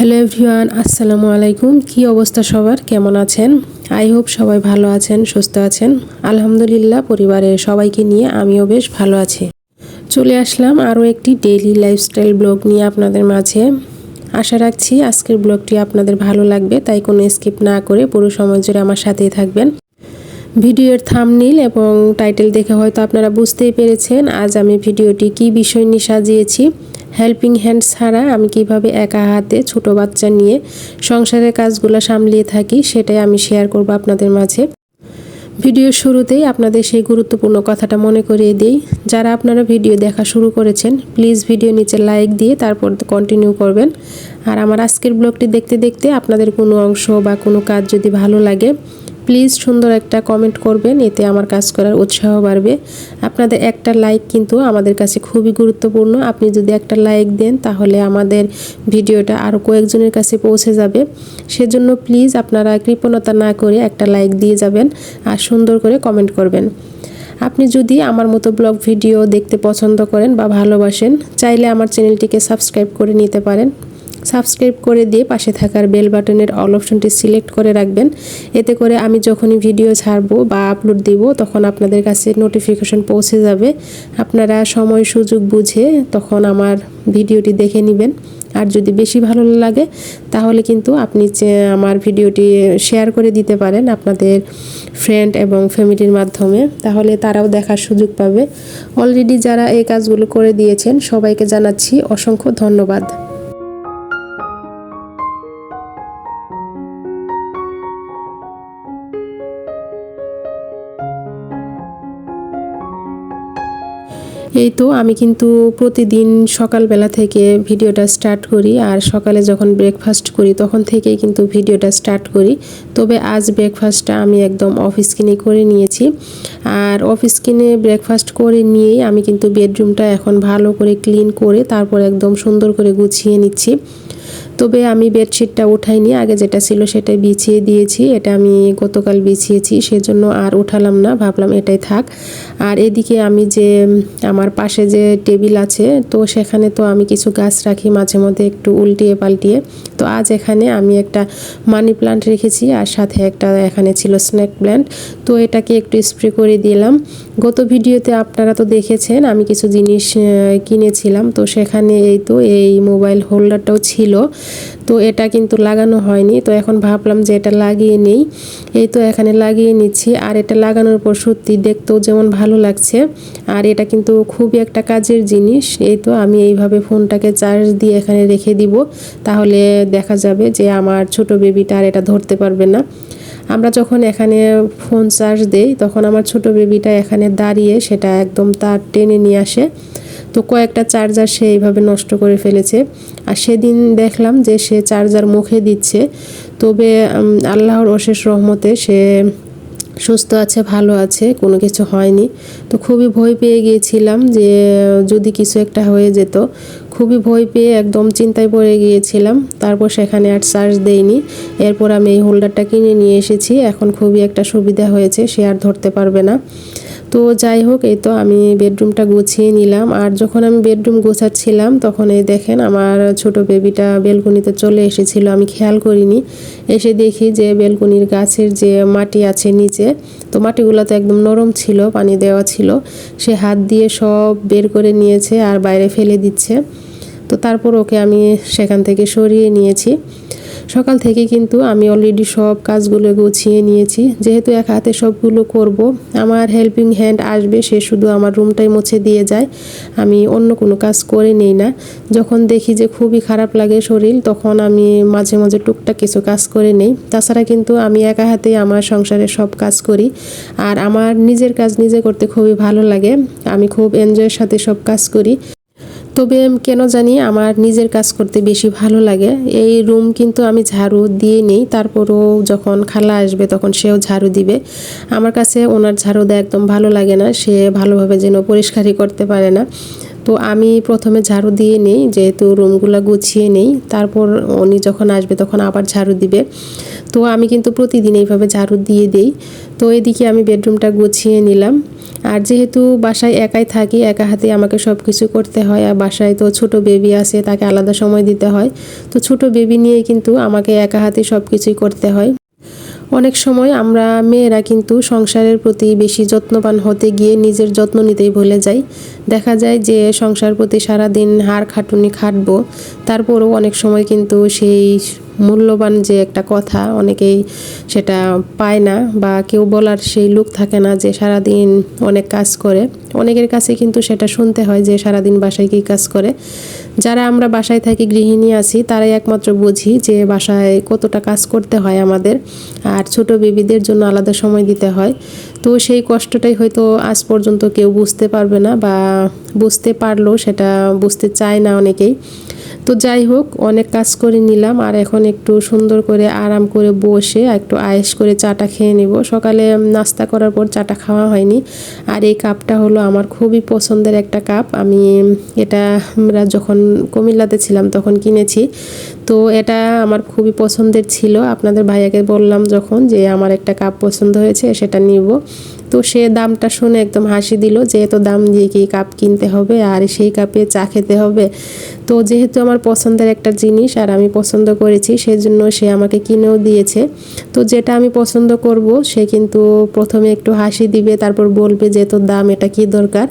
Hello everyone, আসসালামু আলাইকুম। কি অবস্থা সবার? কেমন আছেন? আই হোপ সবাই ভালো আছেন, সুস্থ আছেন। আলহামদুলিল্লাহ, পরিবারের সবাইকে নিয়ে আমিও বেশ ভালো আছি। চলে আসলাম আরও একটি ডেইলি লাইফস্টাইল ব্লগ নিয়ে আপনাদের মাঝে। আশা রাখছি আজকের ব্লগটি আপনাদের ভালো লাগবে, তাই কোনো স্কিপ না করে পুরো সময় জুড়ে আমার সাথেই থাকবেন। ভিডিওর থামনিল এবং টাইটেল দেখে হয়তো আপনারা বুঝতেই পেরেছেন আজ আমি ভিডিওটি কি বিষয় নিয়ে সাজিয়েছি। হেল্পিং হ্যান্ড ছাড়া আমি কীভাবে একা হাতে ছোট বাচ্চা নিয়ে সংসারের কাজগুলো সামলিয়ে থাকি সেটাই আমি শেয়ার করব আপনাদের মাঝে। ভিডিওর শুরুতেই আপনাদের সেই গুরুত্বপূর্ণ কথাটা মনে করিয়ে দিই। যারা আপনারা ভিডিও দেখা শুরু করেছেন প্লিজ ভিডিও নিচে লাইক দিয়ে তারপর কন্টিনিউ করবেন। আর আমার আজকের ব্লগটি দেখতে দেখতে আপনাদের কোনো অংশ বা কোনো কাজ যদি ভালো লাগে প্লিজ সুন্দর একটা কমেন্ট করবেন, এতে আমার কাজ করার উৎসাহ বাড়বে। আপনাদের একটা লাইক কিন্তু আমাদের কাছে খুবই গুরুত্বপূর্ণ। আপনি যদি একটা লাইক দেন, তাহলে আমাদের ভিডিওটা আরও কয়েকজনের কাছে পৌঁছে যাবে। সেজন্য প্লিজ আপনারা কৃপণতা না করে একটা লাইক দিয়ে যাবেন আর সুন্দর করে কমেন্ট করবেন। আপনি যদি আমার মতো ব্লগ ভিডিও দেখতে পছন্দ করেন বা ভালোবাসেন, চাইলে আমার চ্যানেলটিকে সাবস্ক্রাইব করে নিতে পারেন। সাবস্ক্রাইব করে দিয়ে পাশে থাকার বেল বাটনের অল অপশনটি সিলেক্ট করে রাখবেন। এতে করে আমি যখনই ভিডিও ছাড়বো বা আপলোড দিব, তখন আপনাদের কাছে নোটিফিকেশন পৌঁছে যাবে। আপনারা সময়, সুযোগ বুঝে তখন আমার ভিডিওটি দেখে নেবেন। আর যদি বেশি ভালো লাগে, তাহলে কিন্তু আপনি আমার ভিডিওটি শেয়ার করে দিতে পারেন আপনাদের ফ্রেন্ড এবং ফ্যামিলির মাধ্যমে, তাহলে তারাও দেখার সুযোগ পাবে। অলরেডি যারা এই কাজগুলো করে দিয়েছেন, সবাইকে জানাচ্ছি অসংখ্য ধন্যবাদ। এই তো, আমি কিন্তু প্রতিদিন সকালবেলা থেকে ভিডিওটা স্টার্ট করি, আর সকালে যখন ব্রেকফাস্ট করি তখন থেকেই কিন্তু ভিডিওটা স্টার্ট করি। তবে আজ ব্রেকফাস্টটা আমি একদম অফিস কিনে করে নিয়েছি। আর অফিস কিনে ব্রেকফাস্ট করে নিয়েই আমি কিন্তু বেডরুমটা এখন ভালো করে ক্লিন করে তারপর একদম সুন্দর করে গুছিয়ে নিচ্ছি। তবে আমি বেডশিটটা উঠাইনি, আগে যেটা ছিল সেটাই বিছিয়ে দিয়েছি, এটা আমি গতকাল বিছিয়েছি, সেজন্য আর উঠালাম না, ভাবলাম এটাই থাক। আর এদিকে আমি যে, আমার পাশে যে টেবিল আছে, তো সেখানে তো আমি কিছু গাছ রাখি মাঝে মধ্যে একটু উল্টিয়ে পাল্টিয়ে। তো আজ এখানে আমি একটা মানি প্লান্ট রেখেছি আর সাথে একটা এখানে ছিল স্ন্যাক প্ল্যান্ট তো এটাকে একটু স্প্রে করে দিলাম। গত ভিডিওতে আপনারা তো দেখেছেন, আমি কিছু জিনিস কিনেছিলাম। তো সেখানে এই তো এই মোবাইল হোল্ডারটাও ছিল। তো এটা কিন্তু লাগানো হয়নি। তো এখন ভাবলাম যে এটা লাগিয়ে নেই। এই তো এখানে লাগিয়ে নিচ্ছি। আর এটা লাগানোর পর সত্যি দেখতেও যেমন ভালো লাগছে। আর এটা কিন্তু খুবই একটা কাজের জিনিস। এই তো আমি এইভাবে ফোনটাকে চার্জ দিয়ে এখানে রেখে দিব। তাহলে দেখা যাবে যে আমার ছোট বেবিটা আর এটা ধরতে পারবে না। আমরা যখন এখানে ফোন চার্জ দেই, তখন আমার ছোট বেবিটা এখানে দাঁড়িয়ে সেটা একদম তার টেনে নিয়ে আসে। তো কয়েকটা চার্জার সে এইভাবে নষ্ট করে ফেলেছে। আর সেদিন দেখলাম যে সে চার্জার মুখে দিচ্ছে। তবে আল্লাহর অশেষ রহমতে সে সুস্থ আছে, ভালো আছে, কোনো কিছু হয়নি। তো খুবই ভয় পেয়ে গিয়েছিলাম যে যদি কিছু একটা হয়ে যেত খুবই ভয় পেয়ে একদম চিন্তায় পড়ে গিয়েছিলাম। তারপর সেখানে আর চার্জ দেয়নি এরপর আমি এই হোল্ডারটা কিনে নিয়ে এসেছি। এখন খুবই একটা সুবিধা হয়েছে, সে আর ধরতে পারবে না। তো যাই হোক, এই তো আমি বেডরুমটা গুছিয়ে নিলাম। আর যখন আমি বেডরুম গোছাচ্ছিলাম, তখন এই দেখেন আমার ছোট বেবিটা বেলকুনিতে চলে এসেছিল। আমি খেয়াল করিনি। এসে দেখি যে বেলকুনির গাছের যে মাটি আছে নিচে, তো মাটিগুলো তো একদম নরম ছিল, পানি দেওয়া ছিল। সে হাত দিয়ে সব বের করে নিয়েছে আর বাইরে ফেলে দিচ্ছে। তো তারপর ওকে আমি সেখান থেকে সরিয়ে নিয়েছি। সকাল থেকে কিন্তু আমি অলরেডি সব কাজগুলো গুছিয়ে নিয়েছি। যেহেতু এক হাতে সবগুলো করব, আমার হেল্পিং হ্যান্ড আসবে, সে শুধু আমার রুমটাই মুছে দিয়ে যায়। আমি অন্য কোনো কাজ করে নেই না। যখন দেখি যে খুবই খারাপ লাগে শরীর, তখন আমি মাঝে মাঝে টুকটাক কিছু কাজ করে নেই। তাছাড়া কিন্তু আমি একা হাতেই আমার সংসারে সব কাজ করি। আর আমার নিজের কাজ নিজে করতে খুবই ভালো লাগে। আমি খুব এনজয়ের সাথে সব কাজ করি। তবে কেন জানি আমার নিজের কাজ করতে বেশি ভালো লাগে। এই রুম কিন্তু আমি ঝাড়ু দিয়ে নিই, তারপরও যখন খালা আসবে তখন সেও ঝাড়ু দিবে। আমার কাছে ওনার ঝাড়ু দেয় একদম ভালো লাগে না, সে ভালোভাবে যেন পরিষ্কারই করতে পারে না। তো আমি প্রথমে ঝাড়ু দিয়ে নেই, যেহেতু রুমগুলো গুছিয়ে নেই। তারপর উনি যখন আসবে তখন আবার ঝাড়ু দিবে। তো আমি কিন্তু প্রতিদিন এইভাবে ঝাড়ু দিয়ে দেই। তো এদিকে আমি বেডরুমটা গুছিয়ে নিলাম। আর যেহেতু বাসায় একাই থাকি, একা হাতে আমাকে সব কিছু করতে হয়, আর বাসায় তো ছোট বেবি আছে, তাকে আলাদা সময় দিতে হয়। তো ছোট বেবি নিয়ে কিন্তু আমাকে একা হাতে সব কিছুই করতে হয়। অনেক সময় আমরা মেয়েরা কিন্তু সংসারের প্রতি বেশি যত্নবান হতে গিয়ে নিজের যত্ন নিতেই ভুলে যাই। দেখা যায় যে সংসার প্রতি সারাদিন হাড় খাটুনি খাটবো, তারপরও অনেক সময় কিন্তু সেই মূল্যবান যে একটা কথা, অনেকেই সেটা পায় না বা কেউ বলার সেই লোক থাকে না যে সারাদিন অনেক কাজ করে। অনেকের কাছে কিন্তু সেটা শুনতে হয় যে সারাদিন বাসায় কী কাজ করে। যারা আমরা বাসায় থাকি, গৃহিণী আছি, তারাই একমাত্র বুঝি যে বাসায় কতটা কাজ করতে হয় আমাদের আর ছোট বেবিদের জন্য আলাদা সময় দিতে হয়। তো সেই কষ্টটাই হয়তো আজ পর্যন্ত কেউ বুঝতে পারবে না বা বুঝতে পারলেও সেটা বুঝতে চায় না অনেকেই। তো যাই হোক, অনেক কাজ করে নিলাম। আর এখন একটু সুন্দর করে আরাম করে বসে একটু আয়েস করে চাটা খেয়ে নিব। সকালে নাস্তা করার পর চাটা খাওয়া হয়নি। আর এই কাপটা হলো আমার খুবই পছন্দের একটা কাপ। আমি এটা আমরা যখন কুমিল্লাতে ছিলাম তখন কিনেছি। তো এটা আমার খুবই পছন্দের ছিল। আপনাদের ভাইয়াকে বললাম যখন যে আমার একটা কাপ পছন্দ হয়েছে, সেটা নিব। তো সে দামটা শুনে একদম হাসি দিল যে, এত দাম দিয়ে কি কাপ কিনতে হবে? আর সেই কাপে চা খেতে হবে? তো যেহেতু আমার পছন্দের একটা জিনিস আর আমি পছন্দ করেছি, সেজন্য সে আমাকে কিনেও দিয়েছে। তো যেটা আমি পছন্দ করব, সে কিন্তু প্রথমে একটু হাসি দিবে, তারপর বলবে যে, তোর দাম, এটা কি দরকার?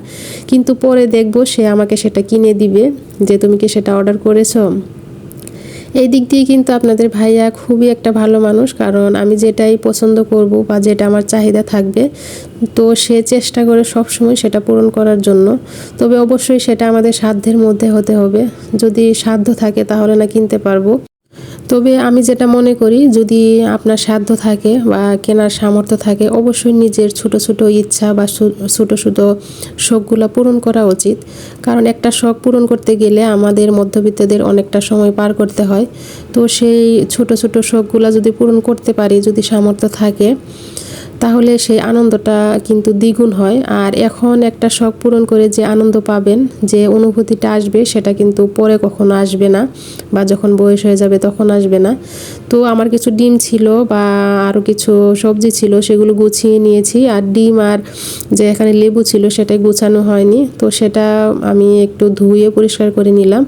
কিন্তু পরে দেখব সে আমাকে সেটা কিনে দিবে, যে, তুমি কি সেটা অর্ডার করেছ? এই দিক দিয়ে কিন্তু আপনাদের ভাইয়া খুবই একটা ভালো মানুষ, কারণ আমি যেটাই পছন্দ করব বা যেটা আমার চাহিদা থাকবে, তো সে চেষ্টা করে সব সময় সেটা পূরণ করার জন্য। তবে অবশ্যই সেটা আমাদের সাধ্যের মধ্যে হতে হবে। যদি সাধ্য থাকে তাহলে না কিনতে পারব। তবে আমি যেটা মনে করি, যদি আপনার সাধ্য থাকে বা কেনার সামর্থ্য থাকে, অবশ্যই নিজের ছোট ছোট ইচ্ছা বা ছোট ছোট শখগুলো পূরণ করা উচিত। কারণ একটা শখ পূরণ করতে গেলে আমাদের মধ্যবিত্তদের অনেকটা সময় পার করতে হয়। তো সেই ছোট ছোট শখগুলো যদি পূরণ করতে পারি, যদি সামর্থ্য থাকে তাহলে সেই আনন্দটা কিন্তু দ্বিগুণ হয়। আর এখন একটা শখ পূরণ করে যে আনন্দ পাবেন, যে অনুভূতিটা আসবে সেটা কিন্তু পরে কখনো আসবে না বা যখন বয়স হয়ে যাবে তখন আসবে না। তো আমার কিছু ডিম ছিল বা আরও কিছু সবজি ছিল সেগুলো গুছিয়ে নিয়েছি। আর ডিম আর যে এখানে লেবু ছিল সেটাই গুছানো হয়নি। তো সেটা আমি একটু ধুয়ে পরিষ্কার করে নিলাম।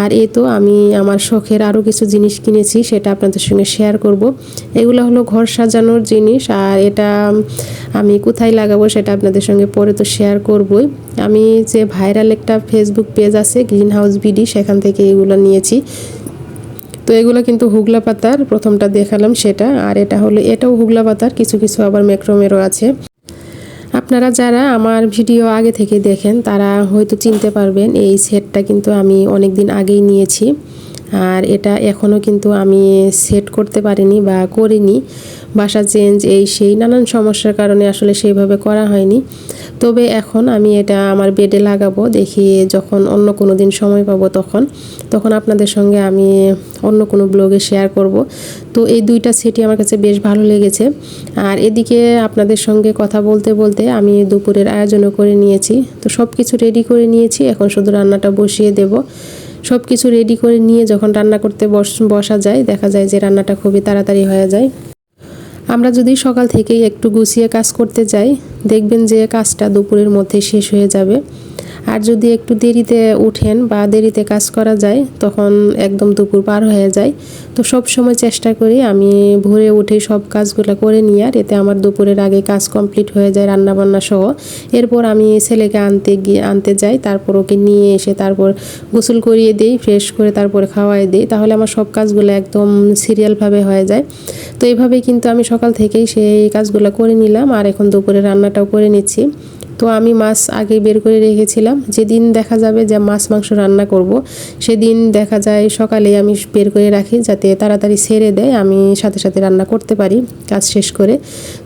আর এ তো আমি আমার শখের আরও কিছু জিনিস কিনেছি, সেটা আপনাদের সঙ্গে শেয়ার করব। এগুলো হলো ঘর সাজানোর জিনিস। আর এটা সেটা আমি কোথায় লাগাবো সেটা আপনাদের সঙ্গে পরে তো শেয়ার করবই। আমি যে ভাইরাল একটা ফেসবুক পেজ আছে গ্রিন হাউস বিডি সেখান থেকে এগুলো নিয়েছি। তো এগুলো কিন্তু হুগলা পাতার প্রথমটা দেখালাম সেটা, আর এটা হলো, এটাও হুগলা পাতার, কিছু কিছু আবার ম্যাক্রোমেরও আছে। আপনারা যারা আমার ভিডিও আগে থেকে দেখেন, তারা হয়তো চিনতে পারবেন, এই সেটটা কিন্তু আমি অনেক দিন আগেই নিয়েছি। আর এটা এখনও কিন্তু আমি সেট করতে পারিনি বা করিনি। বাসা চেঞ্জ, এই সেই, নানান সমস্যার কারণে আসলে সেইভাবে করা হয়নি। তবে এখন আমি এটা আমার বেডে লাগাবো, দেখি যখন অন্য কোনো দিন সময় পাবো তখন। তখন আপনাদের সঙ্গে আমি অন্য কোনো ব্লগে শেয়ার করব। তো এই দুইটা সেটি আমার কাছে বেশ ভালো লেগেছে। আর এদিকে আপনাদের সঙ্গে কথা বলতে বলতে আমি দুপুরের আয়োজনও করে নিয়েছি। তো সব কিছু রেডি করে নিয়েছি, এখন শুধু রান্নাটা বসিয়ে দেব। সব কিছু রেডি করে নিয়ে যখন রান্না করতে বসা যায়, দেখা যায় যে রান্নাটা খুবই তাড়াতাড়ি হয়ে যায়। আমরা যদি সকাল থেকেই একটু গুছিয়ে কাজ করতে যাই, দেখবেন যে কাজটা দুপুরের মধ্যে শেষ হয়ে যাবে। আর যদি একটু দেরিতে উঠেন বা দেরিতে কাজ করা যায়, তখন একদম দুপুর পার হয়ে যায়। তো সব সময় চেষ্টা করি আমি ভোরে উঠে সব কাজগুলো করে নিই আর এতে আমার দুপুরের আগে কাজ কমপ্লিট হয়ে যায় রান্নাবান্না সহ। এরপর আমি ছেলেকে আনতে গিয়ে, আনতে যাই, তারপর ওকে নিয়ে এসে তারপর গোসল করিয়ে দিই ফ্রেশ করে তারপরে খাওয়াই দিই। তাহলে আমার সব কাজগুলো একদম সিরিয়ালভাবে হয়ে যায়। তো এইভাবেই কিন্তু আমি সকাল থেকেই সেই কাজগুলো করে নিলাম আর এখন দুপুরে রান্নাটাও করে নিচ্ছি। তো আমি মাছ আগে বের করে রেখেছিলাম। যেদিন দেখা যাবে যে মাছ, মাংস রান্না করব, সেদিন দেখা যায় সকালে আমি বের করে রাখি যাতে তাড়াতাড়ি সেরে দেয়, আমি সাথে সাথে রান্না করতে পারি, কাজ শেষ করে।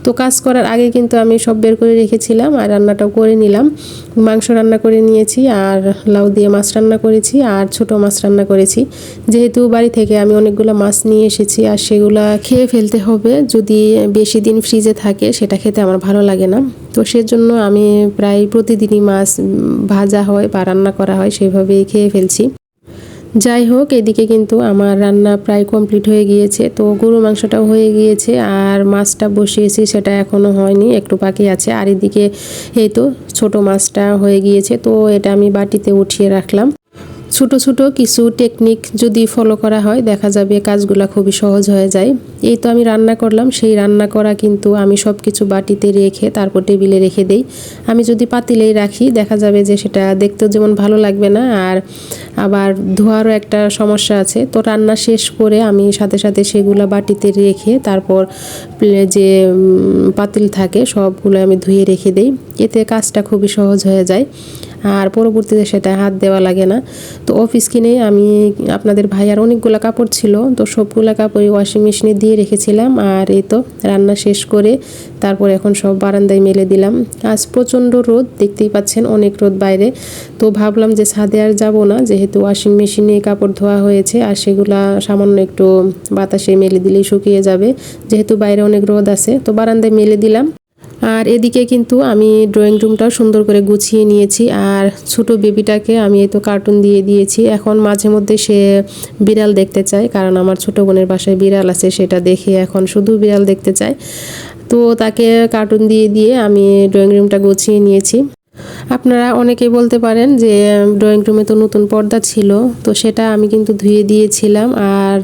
তো কাজ করার আগে কিন্তু আমি সব বের করে রেখেছিলাম আর রান্নাটাও করে নিলাম। মাংস রান্না করে নিয়েছি আর লাউ দিয়ে মাছ রান্না করেছি আর ছোট মাছ রান্না করেছি। যেহেতু বাড়ি থেকে আমি অনেকগুলো মাছ নিয়ে এসেছি আর সেগুলা খেয়ে ফেলতে হবে। যদি বেশি দিন ফ্রিজে থাকে, সেটা খেতে আমার ভালো লাগে না। তো সেজন্য আমি প্রায় প্রতিদিনই মাছ ভাজা হয় বা রান্না করা হয়, সেভাবেই খেয়ে ফেলছি। যাই হোক, এদিকে কিন্তু আমার রান্না প্রায় কমপ্লিট হয়ে গিয়েছে। তো গরু মাংসটাও হয়ে গিয়েছে আর মাছটা বসিয়েছি, সেটা এখনও হয়নি, একটু বাকি আছে। আর এদিকে এই তো ছোট মাছটা হয়ে গিয়েছে, তো এটা আমি বাটিতে উঠিয়ে রাখলাম। ছোট ছোট কিছু টেকনিক যদি ফলো করা হয়, দেখা যাবে কাজগুলো খুবই সহজ হয়ে যায়। এই তো আমি রান্না করলাম, সেই রান্না করা কিন্তু আমি সব কিছু বাটিতে রেখে তারপর টেবিলে রেখে দেই। আমি যদি পাতিলেই রাখি, দেখা যাবে যে সেটা দেখতেও যেমন ভালো লাগবে না, আর আবার ধোয়ারও একটা সমস্যা আছে। তো রান্না শেষ করে আমি সাথে সাথে সেগুলো বাটিতে রেখে তারপর যে পাতিল থাকে, সবগুলো আমি ধুয়ে রেখে দেই। এতে কাজটা খুবই সহজ হয়ে যায়, আর পরবর্তীতে সেটা হাত দেওয়া লাগে না। তো অফিস কিনে আমি, আপনাদের ভাইয়ার অনেকগুলো কাপড় ছিল, তো সবগুলো কাপড়ই ওয়াশিং মেশিনে দিয়ে রেখেছিলাম আর এই তো রান্না শেষ করে তারপর এখন সব বারান্দায় মেলে দিলাম। আজ প্রচণ্ড রোদ, দেখতেই পাচ্ছেন অনেক রোদ বাইরে। তো ভাবলাম যে ছাদে আর যাব না, যেহেতু ওয়াশিং মেশিনে কাপড় ধোয়া হয়েছে আর সেগুলা সামান্য একটু বাতাসে মেলে দিলেই শুকিয়ে যাবে। যেহেতু বাইরে অনেক রোদ আছে, তো বারান্দায় মেলে দিলাম। আর এদিকে কিন্তু আমি ড্রয়িং রুমটাও সুন্দর করে গুছিয়ে নিয়েছি আর ছোট বেবিটাকে আমি তো কার্টুন দিয়ে দিয়েছি। এখন মাঝে মধ্যে সে বিড়াল দেখতে চায়, কারণ আমার ছোট বোনের বাসায় বিড়াল আছে, সেটা দেখে এখন শুধু বিড়াল দেখতে চায়। তো তাকে কার্টুন দিয়ে দিয়ে আমি ড্রয়িং রুমটা গুছিয়ে নিয়েছি। আপনারা অনেকেই বলতে পারেন যে ড্রয়িং রুমে তো নতুন পর্দা ছিল, তো সেটা আমি কিন্তু ধুয়ে দিয়েছিলাম আর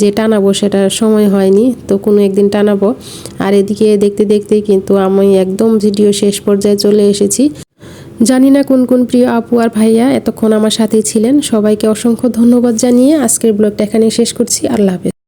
যে টানাবো সেটা সময় হয়নি, তো কোনো একদিন টানাবো। আর এদিকে দেখতে দেখতেই কিন্তু আমি একদম ভিডিও শেষ পর্যায়ে চলে এসেছি। জানি না কোন কোন প্রিয় আপু আর ভাইয়া এতক্ষণ আমার সাথেই ছিলেন। সবাইকে অসংখ্য ধন্যবাদ জানিয়ে আজকের ব্লগটা এখানে শেষ করছি। আল্লাহ হাফেজ।